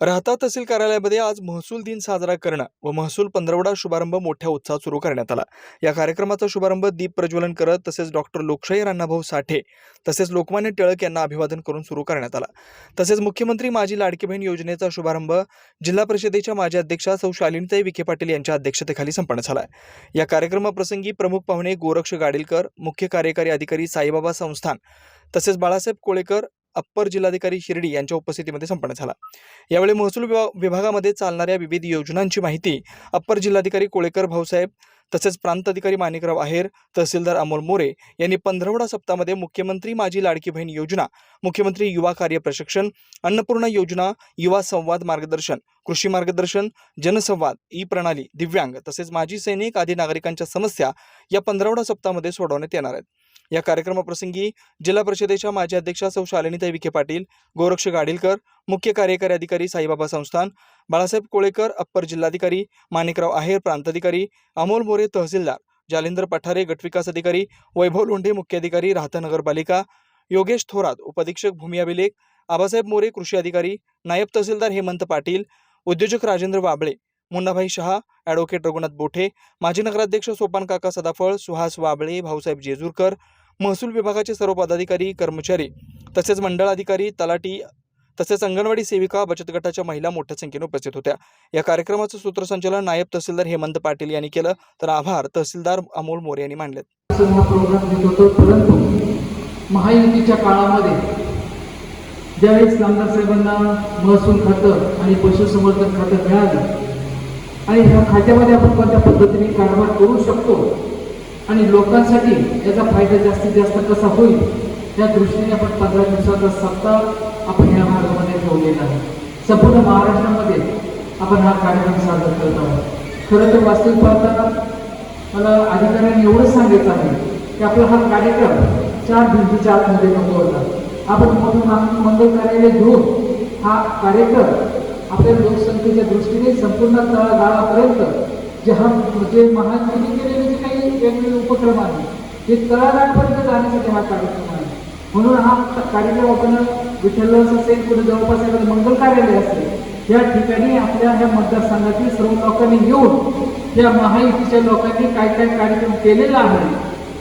राहता तहसील कार्यालयामध्ये आज महसूल दिन साजरा करणं व महसूल पंधरवडा शुभारंभ मोठ्या उत्साहात सुरू करण्यात आला. या कार्यक्रमाचा शुभारंभ दीप प्रज्वलन करत तसेच डॉक्टर लोकशाही अण्णाभाऊ साठे तसेच लोकमान्य टिळक यांना अभिवादन करून सुरू करण्यात आला. तसेच मुख्यमंत्री माझी लाडकी बहीण योजनेचा शुभारंभ जिल्हा परिषदेच्या माजी अध्यक्षा सौ शालिनीताई विखे पाटील यांच्या अध्यक्षतेखाली संपन्न झाला. या कार्यक्रमाप्रसंगी प्रमुख पाहुणे गोरक्ष गाडीलकर मुख्य कार्यकारी अधिकारी साईबाबा संस्थान तसेच बाळासाहेब कोळेकर अप्पर जिल्हाधिकारी शिर्डी यांच्या उपस्थितीमध्ये संपन्न झाला. यावेळी महसूल विभा विभागामध्ये चालणाऱ्या विविध योजनांची माहिती अप्पर जिल्हाधिकारी कोळेकर भाऊसाहेब तसेच प्रांत अधिकारी माणिकराव आहेर तहसीलदार अमोल मोरे यांनी पंधरवडा सप्ताहामध्ये मुख्यमंत्री माझी लाडकी बहीण योजना मुख्यमंत्री युवा कार्य प्रशिक्षण अन्नपूर्णा योजना युवा संवाद मार्गदर्शन कृषी मार्गदर्शन जनसंवाद ई प्रणाली दिव्यांग तसेच माजी सैनिक आदी नागरिकांच्या समस्या या पंधरवडा सप्ताहामध्ये सोडवण्यात येणार आहेत. या कार्यक्रमाप्रसंगी जिल्हा परिषदेच्या माजी अध्यक्षा सौ शालिनीताई विखे पाटील गोरक्ष गाडीलकर मुख्य कार्यकारी अधिकारी साईबाबा संस्थान बाळासाहेब कोळेकर अप्पर जिल्हाधिकारी माणिकराव आहेर प्रांताधिकारी अमोल मोरे तहसीलदार जालिंदर पठारे गटविकास अधिकारी वैभव लोंढे मुख्याधिकारी राहता नगरपालिका योगेश थोरात उपाधीक्षक भूमी अभिलेख आबासाहेब मोरे कृषी अधिकारी नायब तहसीलदार हेमंत पाटील उद्योजक राजेंद्र वाबळे मुन्नाभाई शहा ॲडव्होकेट रघुनाथ बोठे माजी नगराध्यक्ष सोपान काका सदाफळ सुहास वाबळे भाऊसाहेब जेजूरकर महसूल विभागाचे सर्व पदाधिकारी कर्मचारी तसेच मंडळ अधिकारी तलाटी तसेच अंगणवाडी सेविका बचत गटाच्या महिला मोठ्या संख्येने उपस्थित होत्या. या कार्यक्रमाचं सूत्रसंचालन नायब तहसीलदार हेमंत पाटील यांनी केलं. तर आभार तहसीलदार अमोल मोरे यांनी मानले परंतु महायुतीच्या काळामध्ये ज्यावेळेस नामदार साहेबांना महसूल खातं आणि पशुसंवर्धन खातं मिळालं आणि ह्या खात्यामध्ये आपण कोणत्या पद्धतीने कारभार करू शकतो? आणि लोकांसाठी याचा फायदा जास्तीत जास्त कसा होईल? त्या दृष्टीने आपण पंधरा दिवसाचा सप्ताह आपण ह्या भागामध्ये ठेवलेला आहे. संपूर्ण महाराष्ट्रामध्ये आपण हा कार्यक्रम साजरा करत आहोत. खरं तर वास्तविक पाहताना मला अधिकाऱ्यांनी एवढंच सांगितलं आहे की आपला हा कार्यक्रम चार भिंतीच्या आतमध्ये नको होता. आपण म्हणून मंगल कार्यालय घेऊन हा कार्यक्रम आपल्या लोकसंख्येच्या दृष्टीने संपूर्ण तळागाळापर्यंत जे हा जे महान केलेले जे काही वेगवेगळे उपक्रम आहेत ते तळागाळापर्यंत जाण्यासाठी हा कार्यक्रम आहे. म्हणून हा कार्यक्रम आपण विठ्ठलवास असेल कुठे जवळपास एखादं मंगल कार्यालय असेल या ठिकाणी आपल्या ह्या मतदारसंघातील सर्व लोकांनी येऊन या महायुतीच्या लोकांनी काय काय कार्यक्रम केलेला आहे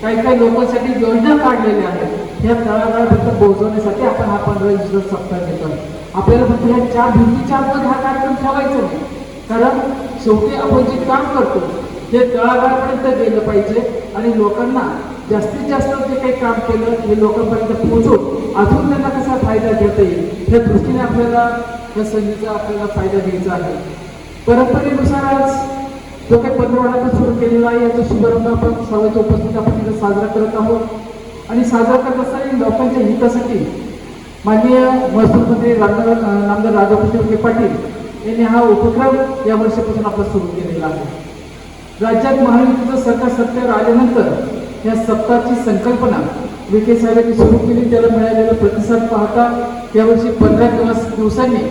काय काय लोकांसाठी योजना काढलेल्या आहेत या तळागाळापर्यंत पोहोचवण्यासाठी आपण हा पंधरा दिवस सप्ताह घेतो आपल्याला फक्त ह्या चार भिंतीच्या आतमध्ये हा कार्यक्रम ठेवायचा नाही कारण शेवटी आपण जे काम करतो ते तळागाळापर्यंत गेलं पाहिजे आणि लोकांना जास्तीत जास्त जे काही काम केलं हे लोकांपर्यंत पोहोचून अजून त्यांना कसा फायदा घेता येईल या दृष्टीने आपल्याला या संधीचा आपल्याला फायदा घ्यायचा आहे. परंपरेनुसार आज जो काही पंधरवड्याचा सुरू केलेला आहे याचा शुभारंभ आपण सर्वांच्या उपस्थित आपण इथे साजरा करत आहोत. आणि साजरा करत असताना लोकांच्या हितासाठी माननीय महसूल मंत्री रामदार नामदार राधाकृष्ण विखे पाटील यांनी हा उपक्रम या वर्षापासून आपला सुरू केलेला आहे. राज्यात महायुतीचं सरकार सत्तेवर आल्यानंतर या सप्ताहाची संकल्पना विखे साहेबांनी सुरू केली. त्याला मिळालेला प्रतिसाद पाहता यावर्षी पंधरा दिवस दिवसांनी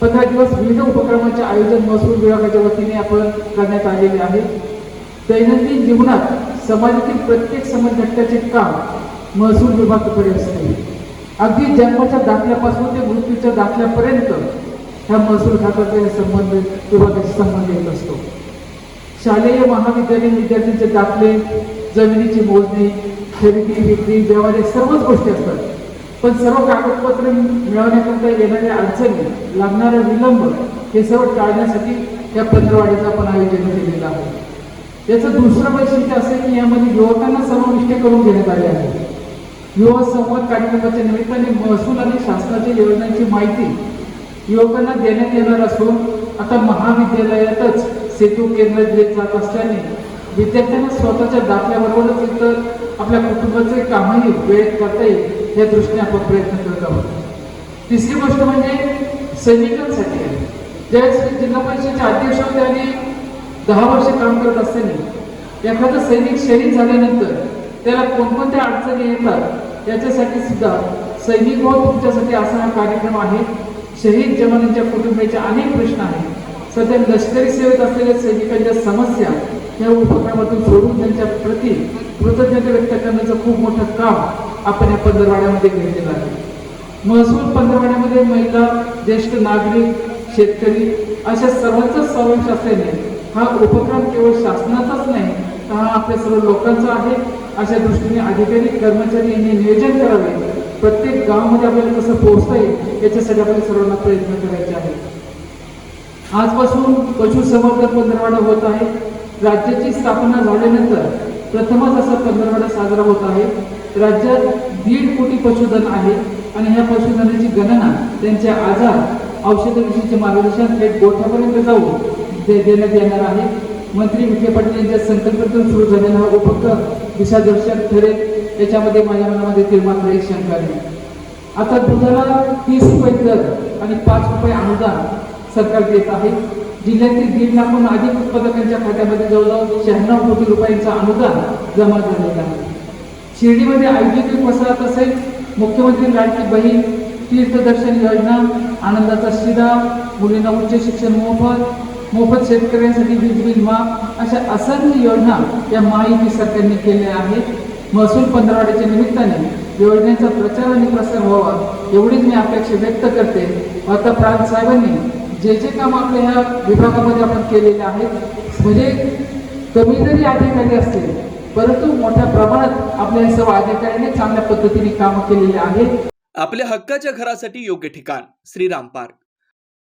पंधरा दिवस विविध उपक्रमांचे आयोजन महसूल विभागाच्या वतीने आपण करण्यात आलेले आहे. दैनंदिन जीवनात समाजातील प्रत्येक समाज घटकाचे काम महसूल विभागाकडे असते. अगदी जन्माच्या दाखल्यापासून ते मृत्यूच्या दाखल्यापर्यंत ह्या महसूल खात्याचा संबंधित संबंध विभागाशी संबंध येत असतो. शालेय महाविद्यालयीन विद्यार्थ्यांचे दाखले जमिनीची मोजणी खरेदी विक्री व्यवहार या सर्वच गोष्टी असतात. पण सर्व कागदपत्र मिळवण्याकरता येणाऱ्या अडचणी लागणारा विलंब हे सर्व टाळण्यासाठी या पंधरवाडीचं आपण आयोजन केलेलं आहे. याचं दुसरं वैशिष्ट्य असं की यामध्ये युवकांना समाविष्ट करून घेण्यात आले आहे. युवा संवाद कार्यक्रमाच्या निमित्ताने महसूल आणि शासनाच्या योजनांची माहिती युवकांना देण्यात येणार असून आता महाविद्यालयातच सेतू केंद्र दिले जात असल्याने विद्यार्थ्यांना स्वतःच्या दाखल्याबरोबरच इतर आपल्या कुटुंबाचे कामही वेळेत करता येईल या दृष्टीने आपण प्रयत्न करत आहोत. तिसरी गोष्ट म्हणजे सैनिकांसाठी ज्यावेळेस जिल्हा परिषदेच्या दहा वर्ष काम करत असताना एखादा सैनिक शहीद झाल्यानंतर त्याला कोणकोणत्या अडचणी येतात याच्यासाठी सुद्धा सैनिक व तुमच्यासाठी असा हा कार्यक्रम आहे. शहीद जवानांच्या कुटुंबियाचे अनेक प्रश्न आहेत. सध्या लष्करी सेवेत असलेल्या सैनिकांच्या समस्या या उपक्रमातून सोडून त्यांच्या प्रती कृतज्ञता व्यक्त करण्याचं खूप मोठं काम आपण या पंधरवाड्यामध्ये घेतलेलं आहे. महसूल पंधरवाड्यामध्ये महिला ज्येष्ठ नागरिक शेतकरी अशा सर्वांचा समावेश असल्याने हा उपक्रम केवळ शासनाचाच नाही तर हा आपल्या सर्व लोकांचा आहे. अशा दृष्टीने अधिकारी कर्मचारी यांनी नियोजन करावे. प्रत्येक गावामध्ये आपल्याला कसं पोहोचता येईल याच्यासाठी आपल्याला सर्वांना प्रयत्न करायचे आहेत. आजपासून पशुसंवर्धन पंधरवाडा होत आहे. राज्याची स्थापना झाल्यानंतर प्रथमच असा पंधरवाडा साजरा होत आहे. राज्यात दीड कोटी पशुधन आहे आणि ह्या पशुधनाची गणना त्यांचे आजार औषधाविषयीचे मार्गदर्शन थेट गोठ्यापर्यंत जाऊन दे देण्यात येणार आहे. मंत्री विखे पाटील यांच्या संकल्पातून सुरू झालेला हा उपक्रम दिशादर्शक ठरेल. याच्यामध्ये माझ्या मनामध्ये मात्र एक शंका नाही. आता दुधाला तीस रुपये दर आणि पाच रुपये अनुदान सरकार देत आहे. जिल्ह्यातील दीड लाखहून अधिक उत्पादकांच्या खात्यामध्ये जवळजवळ शहाण्णव कोटी रुपयांचं अनुदान जमा झालेलं आहे. शिर्डीमध्ये आयोजित वसाहत असेल मुख्यमंत्री लाडकी बहीण तीर्थदर्शन योजना आनंदाचा शिदा मुलींना उच्च शिक्षण मोफत मोफत शेतकऱ्यांसाठी वीज बिल माफ अशा असंख्य योजना या महायुती सरकारने केल्या आहेत. महसूल पंधरवाड्याच्या निमित्ताने योजनेचा प्रचार आणि प्रसार व्हावा एवढीच मी अपेक्षा व्यक्त करते. आता प्रांत साहेबांनी जे जे काम आपल्या ह्या विभागामध्ये आपण केलेले आहेत म्हणजे कमी जरी अधिकारी असतील परंतु मोठ्या प्रमाणात आपल्या सर्व अधिकाऱ्यांनी चांगल्या पद्धतीने कामं केलेली आहेत. आपल्या हक्काच्या घरासाठी योग्य ठिकाण श्रीराम पार्क.